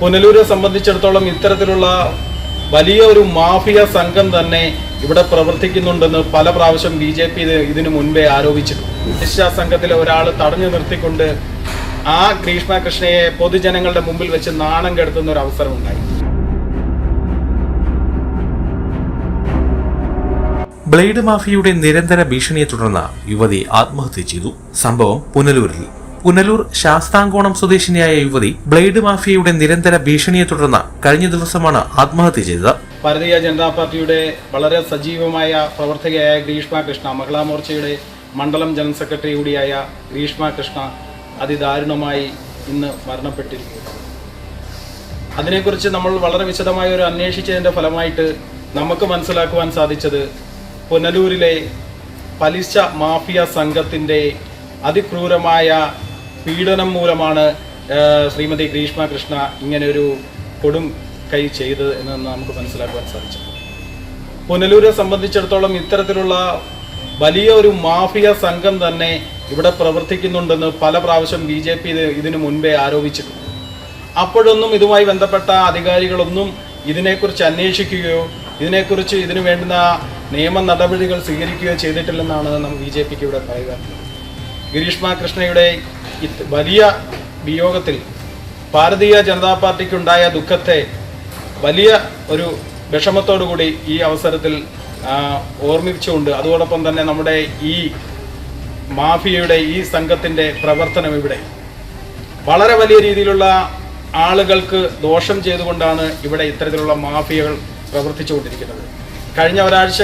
പുനലൂരെ സംബന്ധിച്ചിടത്തോളം ഇത്തരത്തിലുള്ള വലിയ ഒരു മാഫിയ സംഘം തന്നെ ഇവിടെ പ്രവർത്തിക്കുന്നുണ്ടെന്ന് പല പ്രാവശ്യം ബി ജെ പി ഇതിനു മുൻപേ ആരോപിച്ചിട്ടുണ്ട്. സംഘത്തിലെ ഒരാൾ തടഞ്ഞു നിർത്തിക്കൊണ്ട് ആ ഗ്രീഷ്മ പൊതുജനങ്ങളുടെ മുമ്പിൽ വെച്ച് നാണം കെടുത്തുന്ന ഒരു അവസരം ഉണ്ടായി. ബ്ലേഡ് മാഫിയയുടെ നിരന്തര ഭീഷണിയെ തുടർന്ന് യുവതി ആത്മഹത്യ ചെയ്തു. സംഭവം പുനലൂരിൽ. പുനലൂർ ശാസ്താംകോണം സ്വദേശിനിയായ യുവതി ബ്ലേഡ് മാഫിയയുടെ നിരന്തര ഭീഷണിയെ തുടർന്ന് കഴിഞ്ഞ ദിവസമാണ് ആത്മഹത്യ ചെയ്തത്. ഭാരതീയ ജനതാ പാർട്ടിയുടെ വളരെ സജീവമായ പ്രവർത്തകയായ ഗ്രീഷ്മ കൃഷ്ണ മഹിളാ മോർച്ചയുടെ മണ്ഡലം ജനറൽ സെക്രട്ടറി കൂടിയായ ഗ്രീഷ്മ കൃഷ്ണ അതിദാരുണമായി ഇന്ന് മരണപ്പെട്ടിരിക്കുന്നു. അതിനെക്കുറിച്ച് നമ്മൾ വളരെ വിശദമായി ഒരു അന്വേഷിച്ചതിന്റെ ഫലമായിട്ട് നമുക്ക് മനസ്സിലാക്കുവാൻ സാധിച്ചത് പുനലൂരിലെ പലിശ മാഫിയ സംഘത്തിന്റെ അതിക്രൂരമായ പീഡനം മൂലമാണ് ശ്രീമതി ഗ്രീഷ്മ കൃഷ്ണ ഇങ്ങനെ ഒരു കൊടും കൈ ചെയ്തത് എന്ന് നമുക്ക് മനസ്സിലാക്കുവാൻ സാധിച്ചു. പുനലൂരെ സംബന്ധിച്ചിടത്തോളം ഇത്തരത്തിലുള്ള വലിയ ഒരു മാഫിയ സംഘം തന്നെ ഇവിടെ പ്രവർത്തിക്കുന്നുണ്ടെന്ന് പല പ്രാവശ്യം ബി ജെ പി ഇതിനു മുൻപേ ആരോപിച്ചിട്ടുണ്ട്. അപ്പോഴൊന്നും ഇതുമായി ബന്ധപ്പെട്ട അധികാരികളൊന്നും ഇതിനെക്കുറിച്ച് അന്വേഷിക്കുകയോ ഇതിനെക്കുറിച്ച് ഇതിനു വേണ്ടുന്ന നിയമ നടപടികൾ സ്വീകരിക്കുകയോ ചെയ്തിട്ടില്ലെന്നാണ് നമ്മൾ ബി ജെ പിക്ക് ഇവിടെ പറയുക. ഗിരീഷ്മ കൃഷ്ണയുടെ വലിയ വിയോഗത്തിൽ ഭാരതീയ ജനതാ പാർട്ടിക്കുണ്ടായ ദുഃഖത്തെ വലിയ ഒരു വിഷമത്തോടുകൂടി ഈ അവസരത്തിൽ ഓർമ്മിച്ചുകൊണ്ട് അതോടൊപ്പം തന്നെ നമ്മുടെ ഈ മാഫിയയുടെ ഈ സംഘത്തിന്റെ പ്രവർത്തനം ഇവിടെ. വളരെ വലിയ രീതിയിലുള്ള ആളുകൾക്ക് ദോഷം ചെയ്തുകൊണ്ടാണ് ഇവിടെ ഇത്തരത്തിലുള്ള മാഫിയകൾ പ്രവർത്തിച്ചുകൊണ്ടിരിക്കുന്നത്. കഴിഞ്ഞ ഒരാഴ്ച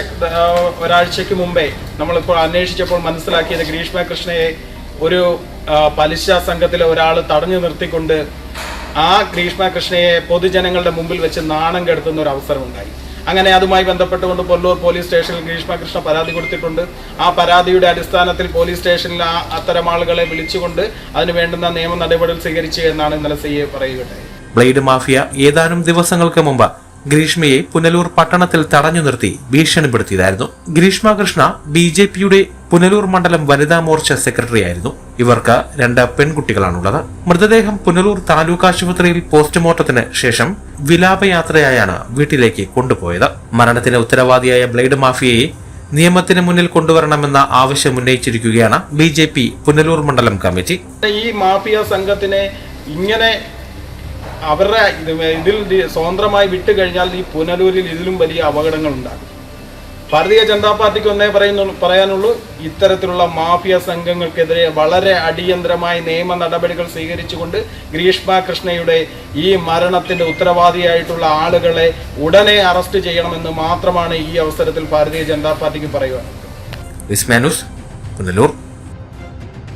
ഒരാഴ്ചയ്ക്ക് മുമ്പേ നമ്മളിപ്പോൾ അന്വേഷിച്ചപ്പോൾ മനസ്സിലാക്കിയത് ഗ്രീഷ്മ കൃഷ്ണയെ ഒരു പലിശ സംഘത്തിലെ ഒരാൾ തടഞ്ഞു നിർത്തിക്കൊണ്ട് ആ ഗ്രീഷ്മ കൃഷ്ണയെ പൊതുജനങ്ങളുടെ മുമ്പിൽ വെച്ച് നാണം കെടുത്തുന്ന ഒരു അവസരം ഉണ്ടായി അങ്ങനെ അതുമായി ബന്ധപ്പെട്ടുകൊണ്ട് പൊല്ലൂർ പോലീസ് സ്റ്റേഷനിൽ ഗ്രീഷ്മ കൃഷ്ണ പരാതി കൊടുത്തിട്ടുണ്ട്. ആ പരാതിയുടെ അടിസ്ഥാനത്തിൽ പോലീസ് സ്റ്റേഷനിൽ ആ അത്തരം ആളുകളെ വിളിച്ചുകൊണ്ട് അതിന് വേണ്ടുന്ന നിയമ നടപടികൾ സ്വീകരിച്ചു എന്നാണ് ഇന്നലെ സി എ പറയുകയുണ്ടായി. ബ്ലേഡ് മാഫിയ ഏതാനും ദിവസങ്ങൾക്ക് മുമ്പ് ഗ്രീഷ്മയെ പുനലൂർ പട്ടണത്തിൽ തടഞ്ഞു നിർത്തി ഭീഷണിപ്പെടുത്തിയതായിരുന്നു. ഗ്രീഷ്മ കൃഷ്ണ ബി ജെ പിയുടെ പുനലൂർ മണ്ഡലം വനിതാ മോർച്ച സെക്രട്ടറിയായിരുന്നു. ഇവർക്ക് രണ്ട് പെൺകുട്ടികളാണുള്ളത്. മൃതദേഹം പുനലൂർ താലൂക്ക് ആശുപത്രിയിൽ പോസ്റ്റ്മോർട്ടത്തിന് ശേഷം വിലാപയാത്രയായാണ് വീട്ടിലേക്ക് കൊണ്ടുപോയത്. മരണത്തിന് ഉത്തരവാദിയായ ബ്ലേഡ് മാഫിയയെ നിയമത്തിന് മുന്നിൽ കൊണ്ടുവരണമെന്ന ആവശ്യം ഉന്നയിച്ചിരിക്കുകയാണ് ബി പുനലൂർ മണ്ഡലം കമ്മിറ്റി. ഈ മാഫിയ സംഘത്തിനെ ഇങ്ങനെ അവരുടെ ഇത് ഇതിൽ സ്വതന്ത്രമായി വിട്ടു കഴിഞ്ഞാൽ ഈ പുനലൂരിൽ ഇതിലും വലിയ അപകടങ്ങൾ ഉണ്ടാകും ഭാരതീയ ജനതാ പാർട്ടിക്ക് ഒന്നേ പറയുന്നുള്ളൂ പറയാനുള്ളൂ ഇത്തരത്തിലുള്ള മാഫിയ സംഘങ്ങൾക്കെതിരെ വളരെ അടിയന്തരമായ നിയമ നടപടികൾ സ്വീകരിച്ചുകൊണ്ട് ഗ്രീഷ്മ കൃഷ്ണയുടെ ഈ മരണത്തിന്റെ ഉത്തരവാദിയായിട്ടുള്ള ആളുകളെ ഉടനെ അറസ്റ്റ് ചെയ്യണമെന്ന് മാത്രമാണ് ഈ അവസരത്തിൽ ഭാരതീയ ജനതാ പാർട്ടിക്ക് പുനലൂർ